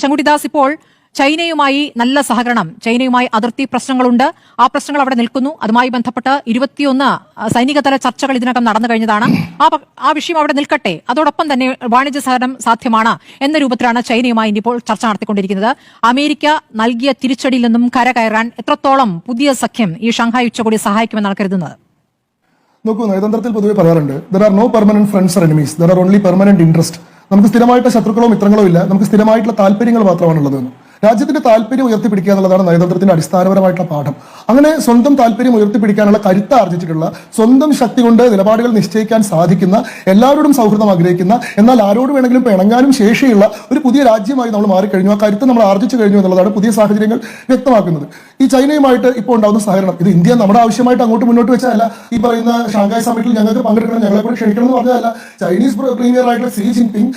ശങ്കുട്ടിദാസ് ഇപ്പോൾ ചൈനയുമായി നല്ല സഹകരണം ചൈനയുമായി അതിർത്തി പ്രശ്നങ്ങളുണ്ട്. ആ പ്രശ്നങ്ങൾ അവിടെ നിൽക്കുന്നു. അതുമായി ബന്ധപ്പെട്ട് ഇരുപത്തിയൊന്ന് സൈനികതല ചർച്ചകൾ ഇതിനകം നടന്നു കഴിഞ്ഞതാണ്. ആ വിഷയം അവിടെ നിൽക്കട്ടെ. അതോടൊപ്പം തന്നെ വാണിജ്യ സഹകരണം സാധ്യമാണ് എന്ന രൂപത്തിലാണ് ചൈനയുമായി ഇപ്പോൾ ചർച്ച നടത്തിക്കൊണ്ടിരിക്കുന്നത്. അമേരിക്ക നൽകിയ തിരിച്ചടിയിൽ നിന്നും കരകയറാൻ എത്രത്തോളം പുതിയ സഖ്യം ഈ ഷാങ്ഹായ് ഉച്ചകോടി സഹായിക്കുമെന്നാണ് കരുതുന്നത്? നോക്കൂ നയതന്ത്രത്തിൽ പൊതുവെ പറയാറുണ്ട് there are no permanent friends are enemies there are only permanent interest നമുക്ക് സ്ഥിരമായിട്ട് ശത്രുക്കളോ മിത്രങ്ങളോ ഇല്ല. നമുക്ക് സ്ഥിരമായിട്ടുള്ള താല്പര്യങ്ങൾ മാത്രമാണ് ഉള്ളതെന്ന് രാജ്യത്തിന്റെ താല്പര്യം ഉയർത്തിപ്പിടിക്കുക എന്നുള്ളതാണ് നയതന്ത്രത്തിന്റെ അടിസ്ഥാനപരമായിട്ടുള്ള പാഠം. അങ്ങനെ സ്വന്തം താല്പര്യം ഉയർത്തിപ്പിടിക്കാനുള്ള കരുത്ത് ആർജിച്ചിട്ടുള്ള സ്വന്തം ശക്തി കൊണ്ട് നിലപാടുകൾ നിശ്ചയിക്കാൻ സാധിക്കുന്ന എല്ലാവരോടും സൗഹൃദം ആഗ്രഹിക്കുന്ന എന്നാൽ ആരോട് വേണമെങ്കിലും പിണങ്ങാനും ശേഷിയുള്ള ഒരു പുതിയ രാജ്യമായി നമ്മൾ മാറിക്കഴിഞ്ഞു. ആ കരുത്ത് നമ്മൾ ആർജിച്ചു കഴിഞ്ഞു എന്നുള്ളതാണ് പുതിയ സാഹചര്യങ്ങൾ വ്യക്തമാക്കുന്നത്. ഈ ചൈനയുമായിട്ട് ഇപ്പോൾ ഉണ്ടാകുന്ന സഹകരണം ഇത് ഇന്ത്യ നമ്മുടെ ആവശ്യമായിട്ട് അങ്ങോട്ട് മുന്നോട്ട് വെച്ചതല്ല. ഈ പറയുന്ന ഷാങ്ഹായ് സമ്മിറ്റിൽ ഞങ്ങൾക്ക് പങ്കെടുക്കണം ഞങ്ങളെ കൂടെ ക്ഷണിക്കണം എന്ന് പറഞ്ഞതല്ല. ചൈനീസ് പ്രീമിയർ ആയിട്ടുള്ള സി ജിൻപിങ്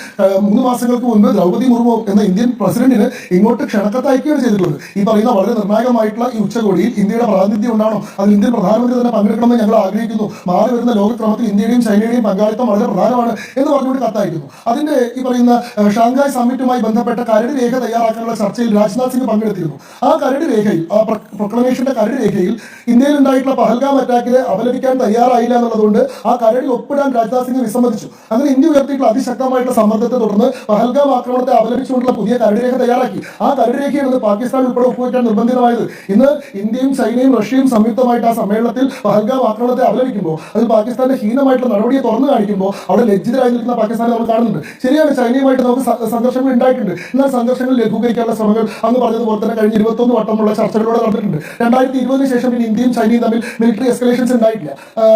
മൂന്ന് മാസങ്ങൾക്ക് മുൻപ് ദ്രൗപതി മുർമു എന്ന ഇന്ത്യൻ പ്രസിഡന്റിന് ഇങ്ങോട്ട് ക്ഷണക്കത്ത് അയക്കുകയാണ് ചെയ്തിട്ടുള്ളത്. ഈ പറയുന്ന വളരെ നിർണായകമായിട്ടുള്ള ഈ ഉച്ചകോടിയിൽ ഇന്ത്യയുടെ പ്രാതിനിധ്യം ഉണ്ടാണോ അതിൽ ഇന്ത്യൻ പ്രധാനമന്ത്രി തന്നെ പങ്കെടുക്കണമെന്ന് ഞങ്ങൾ ആഗ്രഹിക്കുന്നു. മാറി വരുന്ന ലോകക്രമത്തിൽ ഇന്ത്യയുടെയും ചൈനയുടെയും പങ്കാളിത്തം വളരെ പ്രധാനമാണ് എന്ന് പറഞ്ഞുകൊണ്ട് കത്തയക്കുന്നു. അതിന്റെ ഈ പറയുന്ന ഷാങ്ഹായ് സമ്മിറ്റുമായി ബന്ധപ്പെട്ട കരട് രേഖ തയ്യാറാക്കാനുള്ള ചർച്ചയിൽ രാജ്നാഥ് സിംഗ് പങ്കെടുത്തിരുന്നു. ആ കരട് രേഖയിൽ ആ പ്രൊക്ലമേഷന്റെ കരട് രേഖയിൽ ഇന്ത്യയിൽ ഉണ്ടായിട്ടുള്ള പഹൽഗാം അറ്റാക്കിനെ അപലപിക്കാൻ തയ്യാറായില്ല എന്നുള്ളതുകൊണ്ട് ആ കരടിൽ ഒപ്പിടാൻ രാജ്നാഥ് സിംഗ് വിസമ്മതിച്ചു. അങ്ങനെ ഇന്ത്യ ഉയർത്തിയിട്ടുള്ള അതിശക്തമായിട്ടുള്ള സമ്മർദ്ദത്തെ തുടർന്ന് പഹൽഗാം ആക്രമണത്തെ അപലപിച്ചുകൊണ്ടുള്ള പുതിയ കരട് രേഖ തയ്യാറാക്കി. ആ കരട് രേഖയാണ് പാകിസ്ഥാൻ ഉൾപ്പെടെ ഒപ്പുവയ്ക്കാൻ നിർബന്ധിതമായത്. ഇന്ന് ഇന്ത്യയും ചൈനയും റഷ്യയും സംയുക്തമായിട്ട് ആ സമ്മേളനത്തിൽ പഹൽഗാം ആക്രമണത്തെ അവലംബിക്കുമ്പോൾ അത് പാകിസ്ഥാന്റെ ഹീനമായിട്ടുള്ള നടപടിയെ തുറന്നു കാണിക്കുമ്പോൾ അവിടെ ലജ്ജിതരായി നിൽക്കുന്ന പാകിസ്ഥാനെ നമ്മൾ കാണുന്നുണ്ട്. ശരിയാണ് ചൈനയുമായിട്ട് നമുക്ക് സംഘർഷങ്ങൾ ഉണ്ടായിട്ടുണ്ട്. എന്നാൽ സംഘർഷങ്ങൾ ലഘൂകരിക്കാനുള്ള ശ്രമങ്ങൾ അന്ന് പറഞ്ഞതുപോലെ തന്നെ കഴിഞ്ഞ ഇരുപത്തൊന്ന് വട്ടമുള്ള ചർച്ചകളിലൂടെ നടന്നിട്ടുണ്ട്. രണ്ടായിരത്തി ഇരുപതിന് ശേഷം പിന്നെ ഇന്ത്യയും ചൈനയും തമ്മിൽ മിലിറ്ററി എസ്കലേഷൻസ് ഉണ്ടായിട്ടില്ല.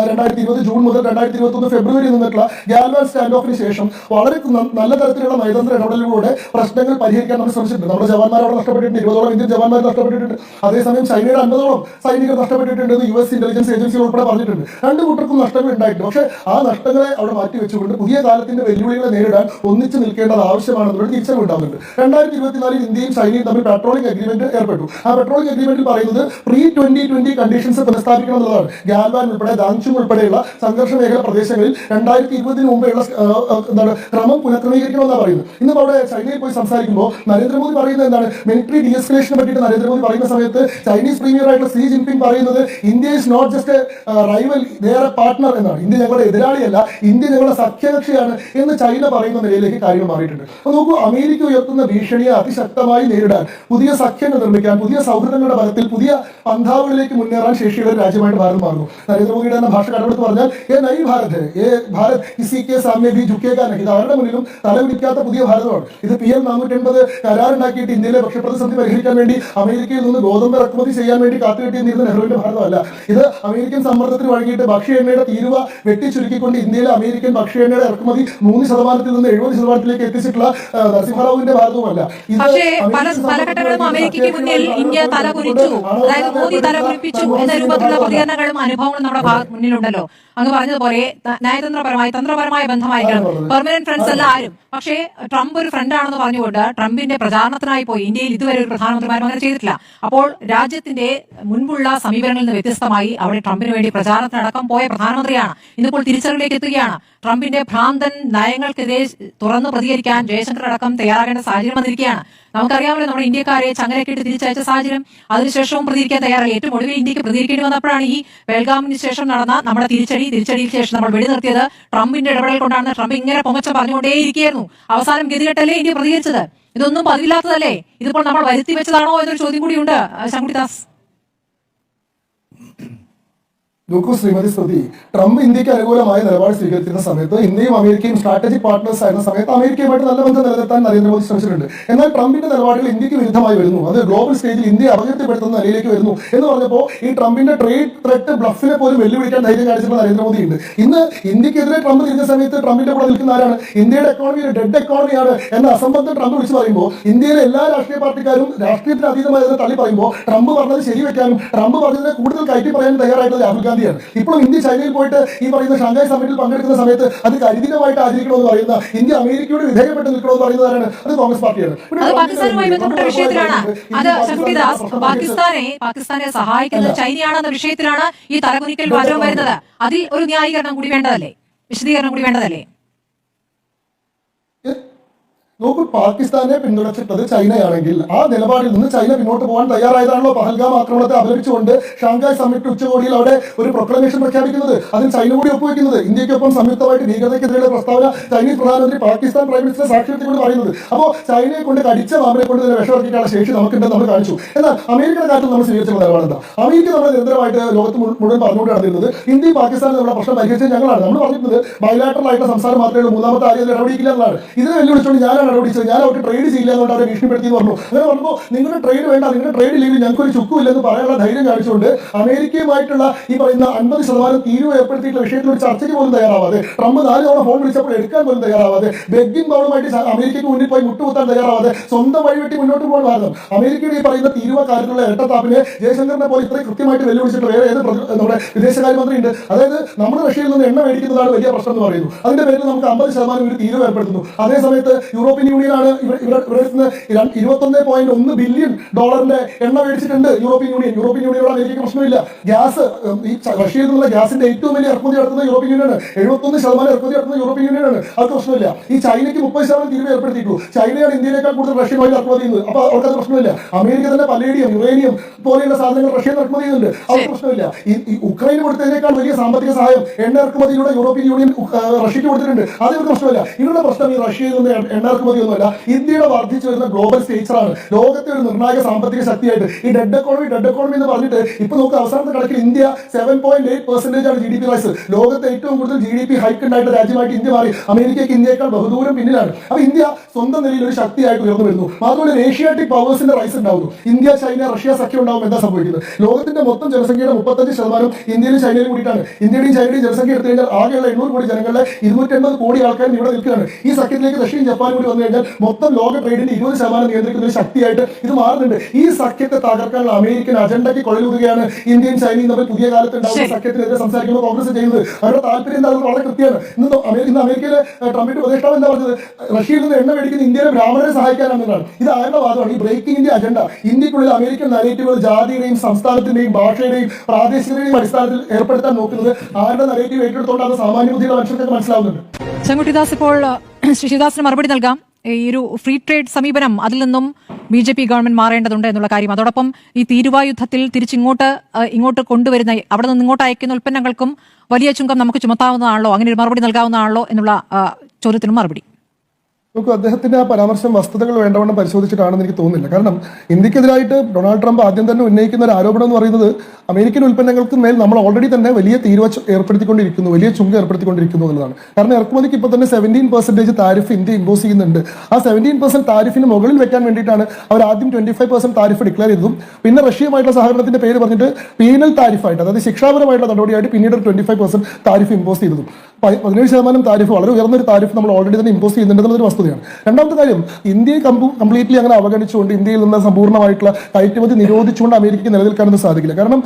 രണ്ടായിരത്തി ഇരുപത് ജൂൺ മുതൽ രണ്ടായിരത്തി ഇരുപത്തി ഒന്ന് ഫെബ്രുവരി നിന്നിട്ടുള്ള ഗാൽവാൻ സ്റ്റാൻഡ് ഓഫിന് ശേഷം വളരെ നല്ല തരത്തിലുള്ള നയതന്ത്ര ഇടപെടലിലൂടെ പ്രശ്നങ്ങൾ പരിഹരിക്കാൻ നമ്മൾ ശ്രമിച്ചിട്ടുണ്ട്. നമ്മുടെ ജവാന്മാർ അവിടെ നഷ്ടപ്പെട്ടിട്ടുണ്ട്. ഇരുപതോളം ഇന്ത്യൻ ജവാന്മാർ നഷ്ടപ്പെട്ടിട്ടുണ്ട്. അതേസമയം ചൈനയുടെ അൻപതോളം സൈനികർ നഷ്ടപ്പെട്ടിട്ടുണ്ട് എന്ന് യു എസ് ഇന്റലിജൻസ് ഏജൻസികൾ ഉൾപ്പെടെ പറഞ്ഞിട്ടുണ്ട്. രണ്ട് കൂട്ടർക്കും നഷ്ടങ്ങൾ ഉണ്ടായിട്ടുണ്ട്. പക്ഷേ ആ നഷ്ടങ്ങളെ അവിടെ മാറ്റി വെച്ചുകൊണ്ട് പുതിയ കാലത്തിന്റെ വെല്ലുവിളികളെ നേരിടാൻ ഒന്നിച്ചു നിൽക്കേണ്ടത് ആവശ്യമാണെന്നുള്ള തിരിച്ചറിവ് ഉണ്ടാകുന്നുണ്ട് രണ്ടായിരത്തി ഇരുപത്തിനാലിൽ ഇന്ത്യയും ചൈനയും തമ്മിൽ പെട്രോളിംഗ് അഗ്രിമെന്റ് ഏർപ്പെട്ടു. ആ പെട്രോളിംഗ് അഗ്രിമെന്റിൽ പറയുന്നത് പ്രീ ട്വന്റി ട്വന്റി കണ്ടീഷൻസ് പുനഃസ്ഥാപിക്കണം എന്നുള്ളതാണ്. ഗാൽവാൻ ഉൾപ്പെടെ ദാങ്ചും ഉൾപ്പെടെയുള്ള സംഘർഷ മേഖല പ്രദേശങ്ങളിൽ രണ്ടായിരത്തി ഇരുപതിന് മുമ്പെയുള്ള എന്താണ് ക്രമം പുനഃക്രമീകരിക്കണമെന്നാണ് പറയുന്നത്. ഇന്ന് അവിടെ ചൈനയിൽ പോയി സംസാരിക്കുമ്പോൾ നരേന്ദ്രമോദി പറയുന്നത് എന്താണ്? മിലിറ്ററി ഡിഎസ്കലേഷനെ പറ്റിയിട്ട് നരേന്ദ്രമോദി പറയുന്ന സമയത്ത് ചൈനീസ് പ്രീമിയർ ആയിട്ടുള്ള സി ജിൻപിങ് പറയുന്നത് India is not just rival വേറെ പാർട്ട്ണർ എന്നാണ്. ഇന്ത്യ ഞങ്ങളുടെ എതിരാളിയല്ല ഇന്ത്യ ഞങ്ങളുടെ സഖ്യകക്ഷിയാണ് എന്ന് ചൈന പറയുന്ന നിലയിലേക്ക് കാര്യങ്ങൾ മാറിയിട്ടുണ്ട്. അപ്പൊ നോക്കൂ അമേരിക്ക ഉയർത്തുന്ന ഭീഷണിയെ അതിശക്തമായി നേരിടാൻ പുതിയ സഖ്യങ്ങൾ നിർമ്മിക്കാൻ പുതിയ സൗഹൃദങ്ങളുടെ ബലത്തിൽ പുതിയ പന്ഥാവുകളിലേക്ക് മുന്നേറാൻ ശേഷിയുള്ള രാജ്യമായിട്ട് ഭാരതം മാറുന്നു. നരേന്ദ്രമോദിയുടെ എന്ന ഭാഷ കടമെടുത്ത് പറഞ്ഞാൽ ഏ നൈ ഭാരത് ഏ ഭാരത് ഇസി കെ സാമ്യ ബി ജുക്കേക്കാൻ ഇത് ആരുടെ മുന്നിലും തലവിളിക്കാത്ത പുതിയ ഭാരതമാണ്. ഇത് പി എൽ നാനൂറ്റി എൺപത് കരാറുണ്ടാക്കിയിട്ട് ഇന്ത്യയിലെ ഭക്ഷ്യപ്രതിസന്ധി പരിഹരിക്കാൻ വേണ്ടി അമേരിക്കയിൽ നിന്ന് ഗോതമ്പ് ഇറക്കുമതി ചെയ്യാൻ വേണ്ടി കാത്തുകെട്ടിയിരുന്ന നെഹ്റുവിന്റെ ഭാരതമല്ല. ഇത് അമേരിക്കൻ സമ്മർദ്ദത്തിന് വഴങ്ങിയിട്ട് ഭക്ഷ്യ എണ്ണയുടെ തീരുവ വെട്ടിച്ചുരുക്കിക്കൊണ്ട് ഇന്ത്യയിലെ അമേരിക്കൻ ഭക്ഷ്യ എണ്ണയുടെ ഇറക്കുമതി മൂന്ന് ശതമാനത്തിൽ നിന്ന് എഴുപത് ശതമാനത്തിലേക്ക് എത്തിച്ചിട്ടുള്ള നരസിംഹറാവുവിന്റെ ഭാരതവുമല്ല. അനുഭവങ്ങളും നമ്മുടെ മുന്നിലുണ്ടല്ലോ. അങ്ങ് പറഞ്ഞതുപോലെ നയതന്ത്രപരമായി തന്ത്രപരമായ ബന്ധമായിരിക്കണം പെർമനന്റ് ഫ്രണ്ട്സ് അല്ല ആരും. പക്ഷേ ട്രംപ് ഒരു ഫ്രണ്ടാണെന്ന് പറഞ്ഞുകൊണ്ട് ട്രംപിന്റെ പ്രചാരണത്തിനായി പോയി ഇന്ത്യയിൽ ഇതുവരെ ഒരു പ്രധാനമന്ത്രിമാരും അങ്ങനെ ചെയ്തിട്ടില്ല. അപ്പോൾ രാജ്യത്തിന്റെ മുൻപുള്ള സമീപനങ്ങളിൽ നിന്ന് വ്യത്യസ്തമായി അവിടെ ട്രംപിന് വേണ്ടി പ്രചാരണത്തിനടക്കം പോയ പ്രധാനമന്ത്രിയാണ്. ഇന്നിപ്പോൾ തിരിച്ചറിവിലേക്ക് എത്തുകയാണ്. ട്രംപിന്റെ ഭ്രാന്തൻ നയങ്ങൾക്കെതിരെ തുറന്നു പ്രതികരിക്കാൻ ജയശങ്കർ അടക്കം തയ്യാറാകേണ്ട സാഹചര്യം വന്നിരിക്കുകയാണ്. നമുക്കറിയാമല്ലോ നമ്മുടെ ഇന്ത്യക്കാരെ ചങ്ങലക്കിട്ട് തിരിച്ചയച്ച സാഹചര്യം. അതിനുശേഷവും പ്രതികരിക്കാൻ തയ്യാറായി. ഏറ്റവും ഒടുവിൽ ഇന്ത്യയ്ക്ക് പ്രതികരിക്കേണ്ടി വന്നപ്പോഴാണ് ഈ വെൽഗാമിന് ശേഷം നടന്ന നമ്മുടെ തിരിച്ചടി. തിരിച്ചടിക്ക് ശേഷം നമ്മൾ വെടിനിർത്തിയത് ട്രംപിന്റെ ഇടപെടൽ കൊണ്ടാണ്. ട്രംപ് ഇങ്ങനെ പൊങ്ങച്ച പറഞ്ഞുകൊണ്ടേയിരിക്കുകയായിരുന്നു. അവസാനം ഗതികെട്ടല്ലേ ഇന്ത്യ പ്രതികരിച്ചത്? ഇതൊന്നും പതിവില്ലാത്തതല്ലേ? ഇതിപ്പോൾ നമ്മൾ വരുത്തി വെച്ചതാണോ എന്നൊരു ചോദ്യം കൂടിയുണ്ട് ശങ്കുടിദാസ് നോക്കൂ ശ്രീമതി സ്തുതി. ട്രംപ് ഇന്ത്യയ്ക്ക് അനുകൂലമായ നിലപാട് സ്വീകരിച്ചിരുന്ന സമയത്ത് ഇന്ത്യയും അമേരിക്കയും സ്ട്രാറ്റജിക് പാർട്ട്നേഴ്സ് ആയിരുന്ന സമയത്ത് അമേരിക്കയുമായിട്ട് നല്ല ബന്ധം നിലനിർത്താൻ നരേന്ദ്രമോദി ശ്രമിച്ചിട്ടുണ്ട്. എന്നാൽ ട്രംപിന്റെ നിലപാടുകൾ ഇന്ത്യയ്ക്ക് വിരുദ്ധമായി വരുന്നു. അത് ഗ്ലോബൽ സ്റ്റേജിൽ ഇന്ത്യയെ അപകീർത്തിപ്പെടുത്തുന്ന നിലയിലേക്ക് വരുന്നു എന്ന് പറഞ്ഞപ്പോൾ ഈ ട്രംപിന്റെ ട്രേഡ് ത്രെട്ട് ബ്ലഫിനെ പോലും വെല്ലുവിളിക്കാൻ ധൈര്യം കാണിച്ചിട്ടുള്ള നരേന്ദ്രമോദി ഉണ്ട് ഇന്ന് ഇന്ത്യക്കെതിരെ ട്രംപ് തിരിഞ്ഞ സമയത്ത് ട്രംപിന്റെ കൂടെ നിൽക്കുന്ന ആരാണ്? ഇന്ത്യയുടെ എക്കോണമി ഒരു ഡെഡ് എക്കോണമിയാണ് എന്ന അസംബന്ധം ട്രംപ് വിളിച്ചു പറയുമ്പോൾ ഇന്ത്യയിലെ എല്ലാ രാഷ്ട്രീയ പാർട്ടിക്കാരും രാഷ്ട്രീയത്തിന് അതീതമായി തള്ളി പറയുമ്പോൾ ട്രംപ് പറഞ്ഞത് ശരിവെക്കാനും ട്രംപ് പറഞ്ഞതിനെ കൂടുതൽ കയറ്റി പറയാൻ തയ്യാറായിട്ടുള്ള രാഹുൽ ഗാന്ധിയാണ് ഇപ്പോഴും ഇന്ത്യ ചൈനയിൽ പോയിട്ട് ഈ പറയുന്ന ഷാങ്ഹായ് സമ്മിറ്റിൽ പങ്കെടുക്കുന്ന സമയത്ത് അത് കരിദിനമായിട്ട് ആചരിക്കണമെന്ന് പറയുന്ന ഇന്ത്യ അമേരിക്കയോട് വിധേയപ്പെട്ട് നിൽക്കണമെന്ന് പറയുന്നതാണ് അത് കോൺഗ്രസ് പാർട്ടിയാണ്. പാകിസ്ഥാനെ പാകിസ്ഥാനെ സഹായിക്കുന്നത് ചൈനയാണെന്ന വിഷയത്തിലാണ് ഈ തലകുനിക്കൽ മാറ്റം വരുന്നത്. അതിൽ ഒരു ന്യായീകരണം കൂടി വേണ്ടതല്ലേ? വിശദീകരണം കൂടി വേണ്ടതല്ലേ? നോക്കൂ പാകിസ്ഥാനെ പിന്തുണച്ചിട്ടത് ചൈനയാണെങ്കിൽ ആ നിലപാടിൽ നിന്ന് ചൈന പിന്നോട്ട് പോകാൻ തയ്യാറായതാണല്ലോ പഹൽഗാം ആക്രമണത്തെ അപലപിച്ചുകൊണ്ട് ഷാങ്ഹായ് സമ്മിറ്റ് ഉച്ചകോടിയിൽ അവിടെ ഒരു പ്രൊക്ലമേഷൻ പ്രഖ്യാപിക്കുന്നത്. അതിന് ചൈന കൂടി ഒപ്പുവെക്കുന്നത്. ഇന്ത്യക്കൊപ്പം സംയുക്തമായിട്ട് ഭീകരതയ്ക്കെതിരെയുള്ള പ്രസ്താവന ചൈനീസ് പ്രധാനമന്ത്രി പാകിസ്ഥാൻ പ്രൈം മിനിസ്റ്റർ സാക്ഷ്യത്തിനോട് പറയുന്നത്. അപ്പോൾ ചൈനയെ കൊണ്ട് കടിച്ച മാമനെ കൊണ്ട് തന്നെ വിഷമിറക്കിക്കാനുള്ള ശേഷി നമുക്കുണ്ടെന്ന് നമ്മൾ കാണിച്ചു. എന്നാൽ അമേരിക്കയുടെ കാര്യത്തിൽ നമ്മൾ സ്വീകരിച്ച നിലപാടെന്താ അമേരിക്ക നമ്മൾ നിരന്തരമായിട്ട് ലോകത്ത് മുഴുവൻ പറഞ്ഞുകൊണ്ട് നടന്നിരുന്നത് ഇന്ത്യയും പാകിസ്ഥാനും നമ്മുടെ പ്രശ്നം പരിഹരിച്ചത് ഞങ്ങളാണ്. നമ്മൾ പറഞ്ഞിരുന്നത് ബയലാറ്ററൽ ആയിട്ടുള്ള സംസാരം മാത്രമേ ഉള്ളൂ. മൂന്നാമത്തെ ആരും അതിൽ ഇടപെടിക്കില്ല എന്നാണ് ഇതിനെ വെല്ലുവിളിച്ചുകൊണ്ട് ഞാനാണ് ഇടപെടിച്ചത് ഞാൻ അവർക്ക് ട്രേഡ് ചെയ്യില്ല എന്നുകൊണ്ട് അവരെ ഭീഷണിപ്പെടുത്തി പറഞ്ഞു. അങ്ങനെ പറഞ്ഞപ്പോൾ നിങ്ങളുടെ ട്രേഡ് വേണ്ട നിങ്ങളുടെ ട്രേഡ് ഇല്ലെങ്കിൽ ഞങ്ങൾക്ക് ഒരു ചുക്കുമില്ലെന്ന് പറയാനുള്ള ധൈര്യം കാണിച്ചുകൊണ്ട് അമേരിക്കയുമായിട്ടുള്ള ഈ പറയുന്ന അൻപത് ശതമാനം തീരുവ ഏർപ്പെടുത്തിയിട്ടുള്ള വിഷയത്തിൽ ഒരു ചർച്ചയ്ക്ക് പോലും തയ്യാറാവാതെ ട്രംപ് നാല് തവണ ഫോൺ വിളിച്ചപ്പോൾ എടുക്കാൻ പോലും തയ്യാറാവാതെ ബെഗിംഗ് ബൗളുമായിട്ട് അമേരിക്കയ്ക്ക് മുന്നിൽ പോയി മുട്ടുകുത്താൻ തയ്യാറാവാതെ സ്വന്തം വഴിവെട്ടി മുന്നോട്ട് പോകാൻ കാരണം അമേരിക്കയുടെ ഈ പറയുന്ന തീരുവ കാര്യത്തിലുള്ള ഇരട്ടത്താപ്പിനെ ജയശങ്കറിനെ പോലെ ഇത്രയും കൃത്യമായിട്ട് വെല്ലുവിളിച്ചിട്ട് വേറെ ഏത് നമ്മുടെ വിദേശകാര്യമന്ത്രി ഉണ്ട് അതായത് നമ്മുടെ റഷ്യയിൽ നിന്ന് എണ്ണ മേടിക്കുന്നതാണ് വലിയ പ്രശ്നം എന്ന് പറയുന്നു. അതിന്റെ പേരിൽ നമുക്ക് അമ്പത് ശതമാനം ഒരു തീരുവ ഏർപ്പെടുത്തുന്നു. അതേ സമയത്ത് യൂറോപ്യൻ യൂണിയനാണ് ഇവരുടെ ഇരുപത്തൊന്ന് പോയിന്റ് ഒന്ന് ബില്യൺ ഡോളറിന്റെ എണ്ണ മേടിച്ചിട്ടുണ്ട് യൂറോപ്യൻ യൂണിയൻ. യൂറോപ്യൻ യൂണിയനോട് അമേരിക്കയ്ക്ക് പ്രശ്നമില്ല. ഗ്യാസ് ഈ റഷ്യയിൽ നിന്നുള്ള ഗ്യാസിന്റെ ഏറ്റവും വലിയ ഇറക്കുമതി നടത്തുന്നത് യൂറോപ്യൻ യൂണിയനാണ്. എഴുപത്തൊന്ന് ശതമാനം ഇറക്കുമതി നടത്തുന്നത് യൂറോപ്യൻ യൂണിയനാണ്. അത് പ്രശ്നമില്ല. ഈ ചൈനയ്ക്ക് മുപ്പത് ശതമാനം തീരുമാനം ഏർപ്പെടുത്തിയിട്ടുള്ളൂ ചൈനയാണ് ഇന്ത്യയിലേക്കാൾ കൂടുതൽ റഷ്യൻ ഓയിൽ ഇറക്കുമതി ചെയ്യുന്നത്. അപ്പൊ അവർക്കത് പ്രശ്നമില്ല. അമേരിക്ക തന്നെ പലേഡിയം യുറേനിയം പോലെയുള്ള സാധനങ്ങൾ റഷ്യ ഇറക്കുമതി ചെയ്യുന്നുണ്ട്. അവർക്ക് പ്രശ്നമില്ല. ഈ ഉക്രൈൻ കൊടുത്തതിനേക്കാൾ വലിയ സാമ്പത്തിക സഹായം എണ്ണ ഇറക്കുമതിയിലൂടെ യൂറോപ്യൻ യൂണിയൻ റഷ്യക്ക് കൊടുത്തിട്ടുണ്ട്. അതൊരു പ്രശ്നമില്ല. ഇവരുടെ പ്രശ്നം ഈ റഷ്യയിൽ നിന്ന് എണ്ണ- ഒന്നുമല്ല ഇന്ത്യയുടെ വർദ്ധിച്ചു വരുന്ന ഗ്ലോബൽ സ്റ്റേച്ചറാണ് ലോകത്തെ ഒരു നിർണായക സാമ്പത്തിക ശക്തിയായിട്ട് ഈ ഡെഡ് എക്കോണമി ഡെഡ് എക്കോണമി എന്ന് പറഞ്ഞിട്ട് ഇപ്പൊ നമുക്ക് അവസാനത്തെ കണക്കിൽ India seven point eight percentage ആണ് ജി ഡി പി റൈസ് ലോകത്തെ ഏറ്റവും കൂടുതൽ ജി ഡി പി ഹൈക്ക് ഉണ്ടായിട്ട് രാജ്യമായിട്ട് ഇന്ത്യ മാറി. അമേരിക്കയ്ക്ക് ഇന്ത്യയേക്കാൾ ബഹുദൂരം പിന്നിലാണ്. അപ്പൊ ഇന്ത്യ സ്വന്തം നിലയിൽ ഒരു ശക്തിയായിട്ട് ഉയർന്നു വരുന്നു. മാത്രമല്ല ഏഷ്യാറ്റിക് പവേഴ്സിന്റെ റൈസ് ഉണ്ടാവുന്നു. ഇന്ത്യ ചൈന റഷ്യ സഖ്യം ഉണ്ടാവും എന്താ സംഭവിക്കുന്നത്? ലോകത്തിന്റെ മൊത്തം ജനസംഖ്യയുടെ മുപ്പത്തഞ്ച് ശതമാനം ഇന്ത്യയിലും ചൈനയിലും കൂടിയിട്ടാണ്. ഇന്ത്യയുടെയും ചൈനയുടെയും ജനസംഖ്യ എടുത്തു കഴിഞ്ഞാൽ ആകെയുള്ള എണ്ണൂറ് കോടി ജനങ്ങളുടെ ഇരുന്നൂറ്റമ്പത് കോടി ആൾക്കാരും ഇവിടെ നിൽക്കുകയാണ്. ഈ സഖ്യത്തിലേക്ക് റഷ്യയും ജപ്പാനും കൂടി വന്നു കഴിഞ്ഞാൽ മൊത്തം ലോക ട്രേഡിന്റെ ഇരുപത് ശതമാനം നിയന്ത്രിക്കുന്ന ഒരു ശക്തിയായിട്ട് ഇത് മാറുന്നുണ്ട്. ഈ സഖ്യത്തെ തകർക്കാനുള്ള അമേരിക്കൻ അജണ്ടയ്ക്ക് കുഴലുകയാണ് ഇന്ത്യയും ചൈനയും തമ്മിൽ പുതിയ കാലത്ത് ഉണ്ടാവുന്ന ശരി. സഖ്യത്തിനെതിരെ സംസാരിക്കുമ്പോൾ കോൺഗ്രസ് ചെയ്യുന്നത് അവരുടെ താല്പര്യം എന്താണെന്ന് വളരെ കൃത്യമാണ്. ഇന്ന് ഇന്ന് അമേരിക്കയിലെ ട്രംപിന്റെ ഉപദേഷ്ടാവ് എന്താ പറഞ്ഞത്? റഷ്യയിൽ നിന്ന് എണ്ണ മേടിക്കുന്ന ഇന്ത്യയിലെ ബ്രാഹ്മണരെ സഹായിക്കാനാണെന്നാണ്. ഇത് ആരുടെ വാദമാണ്? ഈ ബ്രേക്കിംഗിന്റെ അജണ്ട ഇന്ത്യക്കുള്ളിൽ അമേരിക്കൻ നരേറ്റീവുകൾ ജാതിയുടെയും സംസ്ഥാനത്തിന്റെയും ഭാഷയുടെയും പ്രാദേശികതയും അടിസ്ഥാനത്തിൽ ഏർപ്പെടുത്താൻ നോക്കുന്നത് ആരുടെ നരേറ്റീവ് ഏറ്റെടുത്തോണ്ടാണ് സാമാന്യ ബുദ്ധിയുടെ മനുഷ്യർക്കൊക്കെ മനസ്സിലാവുന്നുണ്ട്. ചെങ്കുട്ടിദാസ് ഇപ്പോൾ ശ്രീ മറുപടി നൽകാം. ഈ ഒരു ഫ്രീ ട്രേഡ് സമീപനം അതിൽ നിന്നും ബി ജെ പി ഗവൺമെന്റ് മാറേണ്ടതുണ്ട് എന്നുള്ള കാര്യം. അതോടൊപ്പം ഈ തീരുവായുദ്ധത്തിൽ തിരിച്ചിങ്ങോട്ട് ഇങ്ങോട്ട് കൊണ്ടുവരുന്ന അവിടെ നിന്ന് ഇങ്ങോട്ട് അയക്കുന്ന ഉൽപ്പന്നങ്ങൾക്കും വലിയ ചുങ്കം നമുക്ക് ചുമത്താവുന്നതാണല്ലോ അങ്ങനെ ഒരു മറുപടി നൽകാവുന്നതാണല്ലോ എന്നുള്ള ചോദ്യത്തിനും മറുപടി. നോക്കൂ അദ്ദേഹത്തിന്റെ ആ പരാമർശം വസ്തുതകൾ വേണ്ടവണ്ണം പരിശോധിച്ചിട്ടാണെന്ന് എനിക്ക് തോന്നുന്നില്ല. കാരണം ഇന്ത്യക്കെതിരായിട്ട് ഡൊണാൾഡ് ട്രംപ് ആദ്യം തന്നെ ഉന്നയിക്കുന്ന ഒരു ആരോപണം എന്ന് പറയുന്നത് അമേരിക്കൻ ഉൽപ്പന്നങ്ങൾക്ക് മേൽ നമ്മൾ ഓൾറെഡി തന്നെ വലിയ തീരുവ ഏർപ്പെടുത്തിക്കൊണ്ടിരിക്കുന്നു വലിയ ചുങ്ക ഏർപ്പെടുത്തിക്കൊണ്ടിരിക്കുന്നു എന്നുള്ളതാണ്. കാരണം ഇറക്കുമതിക്ക് ഇപ്പോൾ തന്നെ seventeen percentage tariff India impose ചെയ്യുന്നുണ്ട്. ആ സെവന്റീൻ പെർസെന്റ് താരിഫിന് മുകളിൽ വെക്കാൻ വേണ്ടിയിട്ടാണ് അവർ ആദ്യം twenty five percent tariff declare ചെയ്തതും. പിന്നെ റഷ്യയുമായിട്ടുള്ള സഹകരണത്തിന്റെ പേര് പറഞ്ഞിട്ട് പീനൽ താരിഫായിട്ട് അതായത് ശിക്ഷാപരമായിട്ടുള്ള നടപടിയായിട്ട് പിന്നീട് twenty five percent tariff impose ചെയ്തതും. പതിനേഴ് ശതമാനം താരിഫ് വളരെ ഉയർന്ന ഒരു താരിഫ് നമ്മൾ ഓൾറെഡി തന്നെ ഇമ്പോസ് ചെയ്യുന്നുണ്ട് എന്നുള്ളൊരു വസ്തുതയാണ്. രണ്ടാമത്തെ കാര്യം ഇന്ത്യയെ കംപ്ലീറ്റ്ലി അങ്ങനെ അവഗണിച്ചുകൊണ്ട് ഇന്ത്യയിൽ നിന്ന് സമ്പൂർണമായിട്ടുള്ള കയറ്റുമതി നിരോധിച്ചുകൊണ്ട് അമേരിക്കയ്ക്ക് നിലനിൽക്കാനൊന്നും സാധിക്കില്ല. കാരണം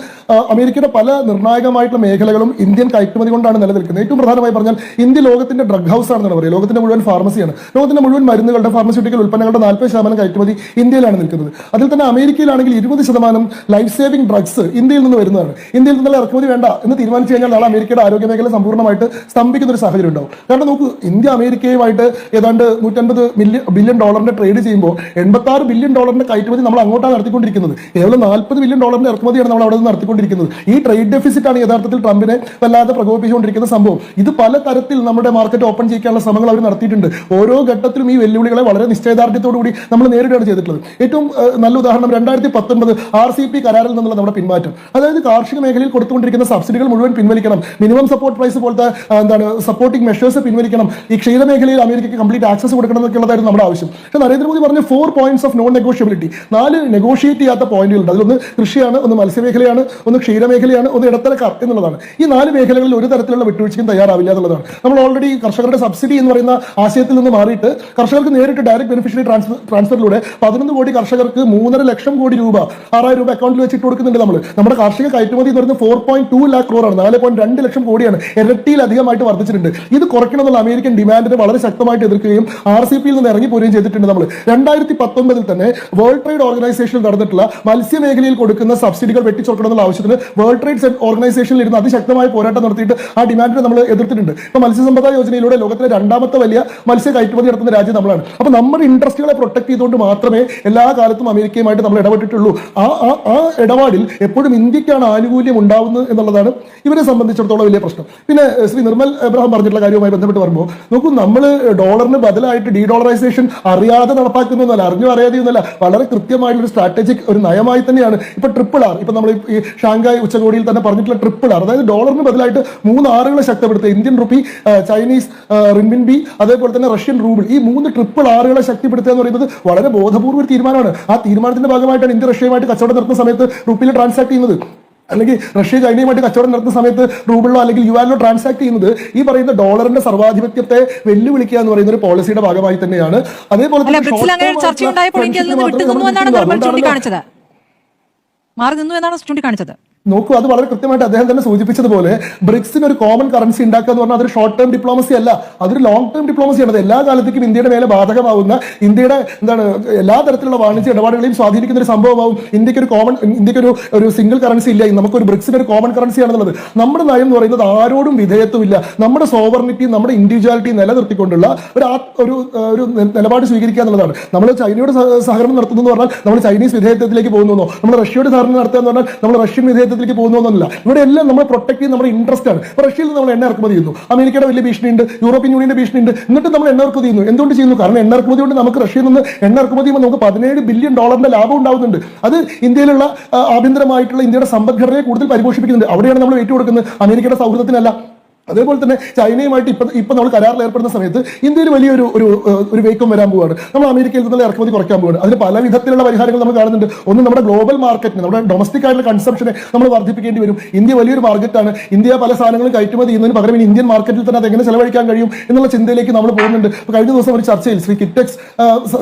അമേരിക്കയുടെ പല നിർണായകമായിട്ടുള്ള മേഖലകളും ഇന്ത്യൻ കയറ്റുമതി കൊണ്ടാണ് നിലനിൽക്കുന്നത്. ഏറ്റവും പ്രധാനമായി പറഞ്ഞാൽ ഇന്ത്യ ലോകത്തിന്റെ ഡ്രഗ് ഹൗസ് ആണെന്നാണ് പറയുക. ലോകത്തിന്റെ മുഴുവൻ ഫാർമസിയാണ് ലോകത്തിന്റെ മുഴുവൻ മരുന്നുകളുടെ ഫാർമസ്യൂട്ടിക്കൽ ഉൽപ്പന്നങ്ങളുടെ നാൽപ്പത് ശതമാനം കയറ്റുമതി ഇന്ത്യയിലാണ് നിൽക്കുന്നത്. അതിൽ തന്നെ അമേരിക്കയിലാണെങ്കിൽ ഇരുപത് ശതമാനം ലൈഫ് സേവിംഗ് ഡ്രഗ്സ് ഇന്ത്യയിൽ നിന്ന് വരുന്നതാണ്. ഇന്ത്യയിൽ നിന്നുള്ള ഇറക്കുമതി വേണ്ട എന്ന് തീരുമാനിച്ചു കഴിഞ്ഞാൽ നാളെ അമേരിക്കയുടെ ആരോഗ്യ മേഖല സമ്പൂർണമായിട്ട് സ്തംഭിക്കുന്ന ഒരു സാഹചര്യം ഉണ്ടാവും കാരണം നോക്കൂ ഇന്ത്യ അമേരിക്കയുമായിട്ട് ഏതാണ്ട് നൂറ്റൻപത് മില്യൺ ബില്യൺ ഡോളറിന്റെ ട്രേഡ് ചെയ്യുമ്പോൾ എൺപത്തി ആറ് ബില്യൺ ഡോളറിന്റെ കയറ്റുമതി നമ്മൾ അങ്ങോട്ടാണ് നടത്തിക്കൊണ്ടിരിക്കുന്നത്. കേവലം നാൽപ്പത് ബില്യൺ ഡോളറിന്റെ ഇറക്കുമതിയാണ് നമ്മൾ അവിടെ നിന്ന് നടത്തിക്കൊണ്ടിരിക്കുന്നത്. ഈ ട്രേഡ് ഡെഫിസിറ്റ് ആണ് യഥാർത്ഥത്തിൽ ട്രംപിനെ വല്ലാതെ പ്രകോപിപ്പിച്ചുകൊണ്ടിരിക്കുന്ന സംഭവം. ഇത് പല തരത്തിൽ നമ്മുടെ മാർക്കറ്റ് ഓപ്പൺ ചെയ്യാനുള്ള ശ്രമങ്ങൾ അവർ നടത്തിയിട്ടുണ്ട്. ഓരോ ഘട്ടത്തിലും ഈ വെല്ലുവിളികളെ വളരെ നിശ്ചയദാർഢ്യത്തോടു കൂടി നമ്മൾ നേരിടുകയാണ് ചെയ്തിട്ടുള്ളത്. ഏറ്റവും നല്ല ഉദാഹരണം രണ്ടായിരത്തി പത്തൊൻപത് ആർ സി പി കരാറിൽ നിന്നുള്ള നമ്മുടെ പിന്മാറ്റം അതായത് കാർഷിക മേഖലയിൽ കൊടുത്തുകൊണ്ടിരിക്കുന്ന സബ്സിഡികൾ മുഴുവൻ പിൻവലിക്കണം. മിനിമം സപ്പോർട്ട് പ്രൈസ് പോലത്തെ എന്താണ് സപ്പോർട്ടിംഗ് മെഷേഴ്സ് പിൻവലിക്കണം. ഈ ക്ഷീരമേഖലയിൽ അമേരിക്കയ്ക്ക് കംപ്ലീറ്റ് ആക്സസ് കൊടുക്കണം എന്നൊക്കെയുള്ളതായിരുന്നു നമ്മുടെ ആവശ്യം. പക്ഷേ നരേന്ദ്രമോദി പറഞ്ഞ four points of non negotiability നാല് നെഗോഷിയേറ്റ് ചെയ്യാത്ത പോയിന്റുകളുണ്ട് അതിലൊന്ന് കൃഷിയാണ് ഒന്ന് മത്സ്യമേഖലയാണ് ഒന്ന് ക്ഷീരമേഖലയാണ് ഒന്ന് ഇടത്തരക്കാർ എന്നുള്ളതാണ്. ഈ നാല് മേഖലകളിൽ ഒരു തരത്തിലുള്ള വിട്ടുവീഴ്ചയും തയ്യാറാവില്ല എന്നുള്ളതാണ്. നമ്മൾ ഓൾറെഡി കർഷകരുടെ സബ്സിഡി എന്ന് പറയുന്ന ആശയത്തിൽ നിന്ന് മാറിയിട്ട് കർഷകർക്ക് നേരിട്ട് ഡയറക്റ്റ് ബെനിഫിഷ്യറി ട്രാൻസ്ഫർ ട്രാൻസ്ഫറിലൂടെ പതിനൊന്ന് കോടി കർഷകർക്ക് മൂന്നര ലക്ഷം കോടി രൂപ ആറായിരം രൂപ അക്കൗണ്ടിൽ വെച്ചിട്ട് കൊടുക്കുന്നുണ്ട് നമ്മൾ നമ്മുടെ കാർഷിക കയറ്റുമതി എന്ന് പറയുന്നത് ഫോർ പോയിന്റ് ടു ലാക്ക് ക്രോറാണ് നാല് പോയിന്റ് രണ്ട് ലക്ഷം കോടിയാണ്. ഇരട്ടിയിലധികമായിട്ട് ഭയങ്കരമായിട്ട് വർദ്ധിച്ചിട്ടുണ്ട്. ഇത് കുറയ്ക്കണമെന്നുള്ള അമേരിക്കൻ ഡിമാൻഡിനെ വളരെ ശക്തമായിട്ട് എതിർക്കുകയും ആർ സി പിയിൽ നിന്ന് ഇറങ്ങി പോരുകയും ചെയ്തിട്ടുണ്ട് നമ്മൾ രണ്ടായിരത്തി പത്തൊമ്പതിൽ തന്നെ വേൾഡ് ട്രേഡ് ഓർഗനൈസേഷനിൽ നടന്നിട്ടുള്ള മത്സ്യമേഖലയിൽ കൊടുക്കുന്ന സബ്സിഡികൾ വെട്ടിച്ചുറക്കണമെന്നുള്ള ആവശ്യത്തിന് വേൾഡ് ട്രേഡ് ഓർഗനൈസേഷനിൽ ഇരുന്ന് അതിശക്തമായ പോരാട്ടം നടത്തിയിട്ട് ആ ഡിമാൻഡിനെ നമ്മൾ എതിർത്തിട്ടുണ്ട്. ഇപ്പൊ മത്സ്യസമ്പദ യോജനയിലൂടെ ലോകത്തിലെ രണ്ടാമത്തെ വലിയ മത്സ്യ കയറ്റുമതി നടത്തുന്ന രാജ്യം നമ്മളാണ്. അപ്പൊ നമ്മുടെ ഇൻട്രസ്റ്റുകളെ പ്രൊട്ടക്ട് ചെയ്തുകൊണ്ട് മാത്രമേ എല്ലാ കാലത്തും അമേരിക്കയുമായിട്ട് നമ്മൾ ഇടപെട്ടിട്ടുള്ളൂ. ആ- ആ ഇടപാടിൽ എപ്പോഴും ഇന്ത്യക്കാണ് ആനുകൂല്യം ഉണ്ടാവുന്നത് എന്നുള്ളതാണ് ഇവരെ സംബന്ധിച്ചിടത്തോളം വലിയ പ്രശ്നം. പിന്നെ ശ്രീ നിർമ്മൽ എബ്രഹാം പറഞ്ഞിട്ടുള്ള കാര്യവുമായി ബന്ധപ്പെട്ട് പറയുമ്പോൾ നോക്കൂ നമ്മൾ ഡോളറിന് ബദലായിട്ട് ഡി ഡോളറൈസേഷൻ അറിയാതെ നടപ്പാക്കുന്നൊന്നല്ല അറിഞ്ഞോ അറിയാതെയൊന്നല്ല വളരെ കൃത്യമായിട്ടുള്ള സ്ട്രാറ്റജിക് ഒരു നയമായി തന്നെയാണ് ഇപ്പൊ ട്രിപ്പിൾ ആർ. ഇപ്പൊ നമ്മൾ ഈ ഷാങ്കായ് ഉച്ചകോടിയിൽ തന്നെ പറഞ്ഞിട്ടുള്ള ട്രിപ്പിൾ ആർ. അതായത് ഡോളറിന് ബദലായിട്ട് മൂന്ന് ആറുകളെ ശക്തിപ്പെടുത്തുക. Indian rupee Chinese renminbi അതേപോലെ തന്നെ റഷ്യൻ റൂബിൾ. ഈ മൂന്ന് ട്രിപ്പിൾ ആറുകളെ ശക്തിപ്പെടുത്തുക എന്ന് പറയുന്നത് വളരെ ബോധപൂർവ ഒരു തീരുമാനമാണ്. ആ തീരുമാനത്തിന്റെ ഭാഗമായിട്ടാണ് ഇന്ത്യ റഷ്യയുമായിട്ട് കച്ചവടം നടത്തുന്ന സമയത്ത് റുപ്പിയിൽ ട്രാൻസാക്ട് ചെയ്യുന്നത്. അല്ലെങ്കിൽ റഷ്യ ചൈനയുമായിട്ട് കച്ചവടം നടത്തുന്ന സമയത്ത് റൂബിളിലോ അല്ലെങ്കിൽ യുവാനിലോ ട്രാൻസാക്ട് ചെയ്യുന്നത് ഈ പറയുന്ന ഡോളറിന്റെ സർവാധിപത്യത്തെ വെല്ലുവിളിക്കുക എന്ന് പറയുന്ന ഒരു പോളിസിയുടെ ഭാഗമായി തന്നെയാണ്. അതേപോലെ തന്നെ മാറി നിന്നു എന്നാണ് ചൂണ്ടിക്കാണിച്ചത്. നോക്കൂ അത് വളരെ കൃത്യമായിട്ട് അദ്ദേഹം തന്നെ സൂചിപ്പിച്ചതുപോലെ ബ്രിക്സിന് ഒരു കോമൺ കറൻസി ഉണ്ടാക്കുക എന്ന് പറഞ്ഞാൽ അതൊരു ഷോർട്ട് ടേം ഡിപ്ലോമസി അല്ല. അതൊരു ലോങ് ടേം ഡിപ്ലോമസിയാണ് അത് എല്ലാ കാലത്തേക്കും ഇന്ത്യയുടെ മേലെ ബാധകമാവുന്ന ഇന്ത്യയുടെ എന്താണ് എല്ലാ തരത്തിലുള്ള വാണിജ്യ ഇടപാടുകളെയും സ്വാധീനിക്കുന്ന ഒരു സംഭവമാവും. ഇന്ത്യയ്ക്ക് ഒരു കോമൺ ഇന്ത്യയ്ക്ക് ഒരു ഒരു സിംഗിൾ കറൻസി ഇല്ല. നമുക്കൊരു ബ്രിക്സിന് ഒരു കോമൺ കറൻസി ആണെന്നുള്ളത്. നമ്മുടെ നയം എന്ന് പറയുന്നത് ആരോടും വിധേയത്വമില്ല. നമ്മുടെ സോവർണിറ്റി നമ്മുടെ ഇൻഡിവിജ്വാലിറ്റി നിലനിർത്തിക്കൊണ്ടുള്ള ഒരു ഒരു ഒരു നിലപാട് സ്വീകരിക്കുക എന്നുള്ളതാണ്. നമ്മൾ ചൈനയോട് സഹകരണം നടത്തുന്നു എന്ന് പറഞ്ഞാൽ നമ്മൾ ചൈനീസ് വിധേയത്വത്തിലേക്ക് പോകുന്നു നമ്മൾ റഷ്യയുടെ സഹകരണം നടത്തുക എന്ന് പറഞ്ഞാൽ നമ്മൾ റഷ്യൻ വിധേയത്വത്തിലേക്ക് പോകുന്നൊന്നുമില്ല ഇവിടെ എല്ലാം നമ്മൾ പ്രൊട്ടക്ട് ചെയ്യുന്ന നമ്മുടെ ഇൻട്രസ്റ്റ് ആണ്. റഷ്യയിൽ നമ്മൾ എണ്ണ ഇറക്കുമതി ചെയ്യുന്നു. അമേരിക്കയുടെ വലിയ ഭീഷണിയുണ്ട്. യൂറോപ്യൻ യൂണിയന്റെ ഭീഷണിയുണ്ട്. എന്നിട്ട് നമ്മൾ എണ്ണ ഇറക്കുമതി ചെയ്യുന്നു. എന്തുകൊണ്ട് ചെയ്യുന്നു? കാരണം എണ്ണ ഇറക്കുമതി കൊണ്ട് നമുക്ക് റഷ്യയിൽ നിന്ന് എണ്ണ ഇറക്കുമതി ചെയ്യുമ്പോൾ നമുക്ക് പതിനേഴ് ബില്യൺ ഡോളറിന്റെ ലാഭം ഉണ്ടാകുന്നുണ്ട് അത് ഇന്ത്യയിലുള്ള ആഭ്യന്തരമായിട്ടുള്ള ഇന്ത്യയുടെ സമ്പദ്ഘടനയെ കൂടുതൽ പരിപോഷിപ്പിക്കുന്നുണ്ട്. അവിടെയാണ് നമ്മൾ ഏറ്റുകൊടുക്കുന്നത് അമേരിക്കയുടെ സൗഹൃദത്തിനല്ല. അതേപോലെ തന്നെ ചൈനയുമായിട്ട് ഇപ്പൊ ഇപ്പൊ നമ്മൾ കരാറിൽ ഏർപ്പെടുന്ന സമയത്ത് ഇന്ത്യയിൽ വലിയൊരു ഒരു ഒരു വേക്കം വരാൻ പോവാണ്. നമ്മൾ അമേരിക്കയിൽ നിന്നുള്ള ഇറക്കുമതി കുറയ്ക്കാൻ പോവുകയാണ് അതിന് പല വിധത്തിലുള്ള പരിഹാരങ്ങൾ നമ്മൾ കാണുന്നുണ്ട്. ഒന്ന് നമ്മുടെ ഗ്ലോബൽ മാർക്കറ്റിന് നമ്മുടെ ഡൊമസ്റ്റിക് ആയിട്ടുള്ള കൺസംഷനെ നമ്മൾ വർദ്ധിപ്പിക്കേണ്ടി വരും. ഇന്ത്യ വലിയൊരു മാർക്കറ്റാണ് ഇന്ത്യ പല സാധനങ്ങളും കയറ്റുമതി ചെയ്യുന്നതിന് പകരം ഇനി ഇന്ത്യൻ മാർക്കറ്റിൽ തന്നെ അത് എങ്ങനെ ചെലവഴിക്കാൻ കഴിയും എന്നുള്ള ചിന്തയിലേക്ക് നമ്മൾ പോകുന്നുണ്ട്. അപ്പോൾ കഴിഞ്ഞ ദിവസം ഒരു ചർച്ചയിൽ ശ്രീ കിറ്റക്സ്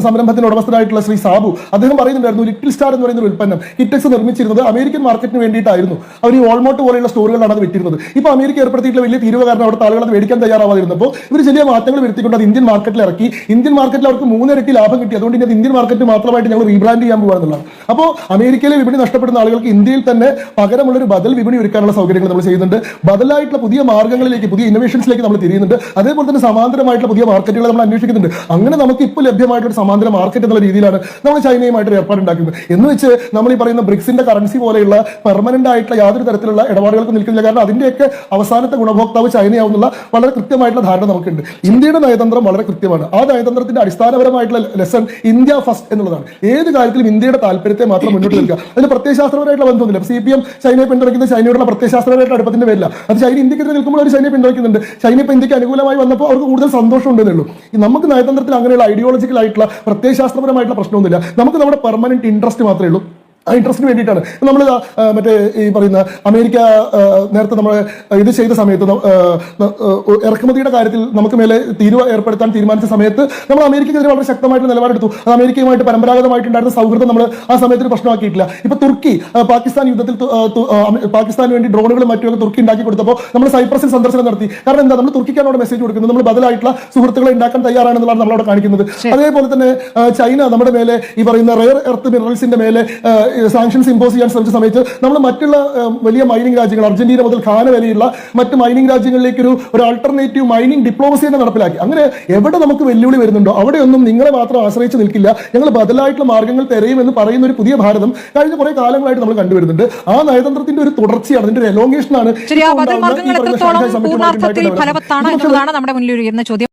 സംരംഭത്തിന്റെ ഉടമസ്ഥനായിട്ടുള്ള ശ്രീ സാബു അദ്ദേഹം പറയുന്നുണ്ടായിരുന്നു ലിറ്റിൽ സ്റ്റാർ എന്ന് പറയുന്ന ഒരു ഉൽപ്പന്നം കിറ്റക്സ് നിർമ്മിച്ചിരുന്നത് അമേരിക്കൻ മാർക്കറ്റിന് വേണ്ടിയിട്ടായിരുന്നു. അവർ ഈ ഓൾമോട്ട് പോലെയുള്ള സ്റ്റോറുകളാണ് അത് വിട്ടിരുന്നത് ഇപ്പൊ അമേരിക്ക ഏർപ്പെടുത്തിയിട്ടുള്ള വലിയ തീരുവ കാരണം അവിടുത്തെ ആളുകൾ അത് മേടിക്കാൻ തയ്യാറാവാതിരുന്നപ്പോൾ ഇവർ ചെറിയ മാറ്റങ്ങൾ വരുത്തിക്കൊണ്ട് അത് ഇന്ത്യൻ മാർക്കറ്റിൽ ഇറക്കി. ഇന്ത്യൻ മാർക്കറ്റിൽ അവർക്ക് മൂന്നിരട്ടി ലാഭം കിട്ടി. അതുകൊണ്ട് ഇനി അത് ഇന്ത്യൻ മാർക്കറ്റ് മാത്രമായിട്ട് ഞങ്ങൾ റീബ്രാൻഡ് ചെയ്യാൻ പോകുകയെന്നുള്ളതാണ് അപ്പോൾ അമേരിക്കയിലെ വിപണി നഷ്ടപ്പെടുന്ന ആളുകൾക്ക് ഇന്ത്യയിൽ തന്നെ പകരമുള്ള ഒരു ബദൽ വിപണി ഒരുക്കാനുള്ള സൗകര്യങ്ങൾ നമ്മൾ ചെയ്യുന്നുണ്ട്. ബദലായിട്ടുള്ള പുതിയ മാർഗങ്ങളിലേക്ക് പുതിയ ഇന്നോവേഷൻസിലേക്ക് നമ്മൾ തിരിയുന്നുണ്ട്. അതേപോലെ തന്നെ സമാന്തരമായിട്ടുള്ള പുതിയ മാർക്കറ്റുകൾ നമ്മൾ അന്വേഷിക്കുന്നുണ്ട്. അങ്ങനെ നമുക്ക് ഇപ്പോൾ ലഭ്യമായിട്ടുള്ള സമാന്തര മാർക്കറ്റ് എന്നുള്ള രീതിയിലാണ് നമ്മൾ ചൈനയുമായിട്ട് ഏർപ്പാടുണ്ടാക്കുന്നത് എന്ന് വെച്ച് നമ്മൾ ഈ പറയുന്ന ബ്രിക്സിന്റെ കറൻസി പോലെയുള്ള പെർമനന്റ് ആയിട്ടുള്ള യാതൊരു തരത്തിലുള്ള ഇടപാടുകൾക്ക് നിൽക്കുന്നില്ല. കാരണം അതിന്റെയൊക്കെ അവസാനത്തെ ഗുണഭോക്താവ് ചൈനയാവുന്നുള്ള വളരെ കൃത്യമായിട്ടുള്ള ധാരണ നമുക്കുണ്ട്. ഇന്ത്യയുടെ നയതന്ത്രം വളരെ കൃത്യമാണ്. ആ നയതന്ത്രത്തിന്റെ അടിസ്ഥാനപരമായിട്ടുള്ള ലെസൺ ഇന്ത്യ ഫസ്റ്റ് എന്നുള്ളതാണ്. ഏത് കാര്യത്തിലും ഇന്ത്യയുടെ താല്പര്യത്തെ മാത്രം മുന്നോട്ട് നിൽക്കുക അതിന് പ്രത്യയശാസ്ത്രപരമായിട്ടുള്ള ബന്ധമൊന്നുമില്ല. സി പി എം ചൈനയെ പിന്തുണയ്ക്കുന്നത് ചൈനയോടുള്ള പ്രത്യയശാസ്ത്രപരമായിട്ടുള്ള അടുപ്പത്തിന്റെ പേരില്ല അത് ചൈന ഇന്ത്യക്കെതിരെ നിൽക്കുമ്പോൾ അവർ ചൈനയെ പിന്തുണയ്ക്കുന്നുണ്ട്. ചൈന ഇപ്പൊ ഇന്ത്യയ്ക്ക് അനുകൂലമായി വന്നപ്പോൾ അവർക്ക് കൂടുതൽ സന്തോഷം ഉണ്ടെന്നുള്ളൂ നമുക്ക് നയതന്ത്രത്തിൽ അങ്ങനെയുള്ള ഐഡിയോളജിക്കൽ ആയിട്ടുള്ള പ്രത്യയശാസ്ത്രപരമായിട്ടുള്ള പ്രശ്നമൊന്നുമില്ല. നമുക്ക് നമ്മുടെ പെർമനന്റ് ഇൻട്രസ്റ്റ് മാത്രമേ ഉള്ളൂ. ആ ഇൻട്രസ്റ്റിന് വേണ്ടിയിട്ടാണ്. നമ്മൾ മറ്റേ ഈ പറയുന്ന അമേരിക്ക നേരത്തെ നമ്മൾ ഇത് ചെയ്ത സമയത്ത് ഇറക്കുമതിയുടെ കാര്യത്തിൽ നമുക്ക് മേലെ തീരുവ ഏർപ്പെടുത്താൻ തീരുമാനിച്ച സമയത്ത് നമ്മൾ അമേരിക്കക്കെതിരെ വളരെ ശക്തമായിട്ട് നിലപാടെടുത്തു. അത് അമേരിക്കയുമായിട്ട് പരമ്പരാഗതമായിട്ടുണ്ടായിരുന്ന സൗഹൃദം നമ്മൾ ആ സമയത്ത് ഒരു പ്രശ്നമാക്കിയിട്ടില്ല. ഇപ്പൊ തുർക്കി പാകിസ്ഥാൻ യുദ്ധത്തിൽ പാകിസ്ഥാന് വേണ്ടി ഡ്രോണുകളും മറ്റുമൊക്കെ തുർക്കി ഉണ്ടാക്കി കൊടുത്തപ്പോൾ നമ്മൾ സൈപ്രസിൽ സന്ദർശനം നടത്തി. കാരണം എന്താ? നമ്മൾ തുർക്കിക്കാണ് അവിടെ മെസ്സേജ് കൊടുക്കുന്നത്. നമ്മൾ ബദലായിട്ടുള്ള സുഹൃത്തുക്കളെ ഉണ്ടാക്കാൻ തയ്യാറാണെന്നുള്ളതാണ് നമ്മളവിടെ കാണിക്കുന്നത്. അതേപോലെ തന്നെ ചൈന നമ്മുടെ മേലെ ഈ പറയുന്ന റെയർ എർത്ത് മിനറൽസിന്റെ മേലെ സാങ്ഷൻസ് ഇമ്പോസ് ചെയ്യാൻ ശ്രമിച്ച സമയത്ത് നമ്മൾ മറ്റുള്ള വലിയ മൈനിങ് രാജ്യങ്ങൾ അർജന്റീന മുതൽ ഖാന വരെയുള്ള മറ്റ് മൈനിങ് രാജ്യങ്ങളിലേക്ക് ഒരു ഒരു ആൾട്ടർനേറ്റീവ് മൈനിങ് ഡിപ്ലോമസി തന്നെ നടപ്പിലാക്കി. അങ്ങനെ എവിടെ നമുക്ക് വെല്ലുവിളി വരുന്നുണ്ടോ അവിടെയൊന്നും നിങ്ങളെ മാത്രം ആശ്രയിച്ച് നിൽക്കില്ല. ഞങ്ങൾ ബദലായിട്ടുള്ള മാർഗങ്ങൾ തെരയുമെന്ന് പറയുന്ന ഒരു പുതിയ ഭാരതം കഴിഞ്ഞ കുറെ കാലങ്ങളായിട്ട് നമ്മൾ കണ്ടുവരുന്നുണ്ട് ആ നയതന്ത്രത്തിന്റെ ഒരു തുടർച്ചയാണ് അതിന്റെ ഒരു എലോങ്ങേഷൻ ആണ് ഫലവത്താണ് നമ്മുടെ മുന്നിൽ ചോദ്യം.